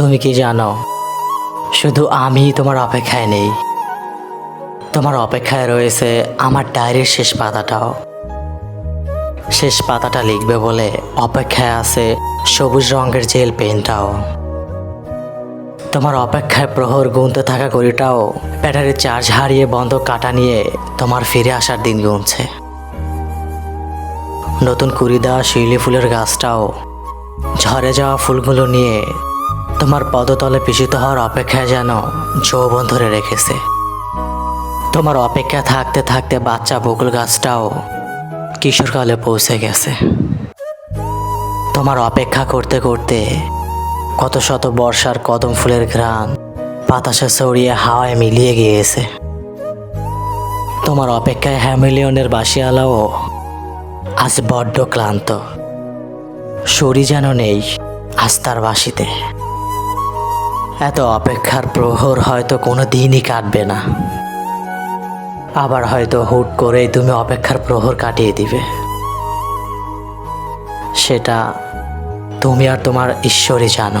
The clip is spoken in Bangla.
তুমি কি জানো? শুধু আমি তোমার অপেক্ষায় নেই। তোমার অপেক্ষায় রয়েছে আমার ডায়েরির শেষ পাতাটাও। শেষ পাতাটা লিখবে বলে অপেক্ষায় আছে সবুজ রঙের জেল পেনটাও। তোমার অপেক্ষায় প্রহর গুনতে থাকা ঘড়িটাও ব্যাটারির চার্জ হারিয়ে বন্ধ কাটা নিয়ে তোমার ফিরে আসার দিন গুনছে। নতুন কুড়ি দেওয়া শিউলি ফুলের গাছটাও ঝরে যাওয়া ফুলগুলো নিয়ে তোমার পদতলে পিষিত হওয়ার অপেক্ষায় যেন যৌবন ধরে রেখেছে। তোমার অপেক্ষা থাকতে থাকতে বাচ্চা বকুল গাছটাও কিশোরকালে পৌঁছে গেছে। তোমার অপেক্ষা করতে করতে কত শত বর্ষার কদম ফুলের ঘ্রাণ বাতাসে ছড়িয়ে হাওয়ায় মিলিয়ে গিয়েছে। তোমার অপেক্ষায় হ্যামিলিয়নের বাসিয়ালাও আজ বড্ড ক্লান্ত। শরী যেন নেই আস্তার বাসিতে এত অপেক্ষার প্রহর হয়তো কোনো দিনই কাটবে না। আবার হয়তো হুট করেই তুমি অপেক্ষার প্রহর কাটিয়ে দিবে। সেটা তুমি আর তোমার ঈশ্বরই জানো।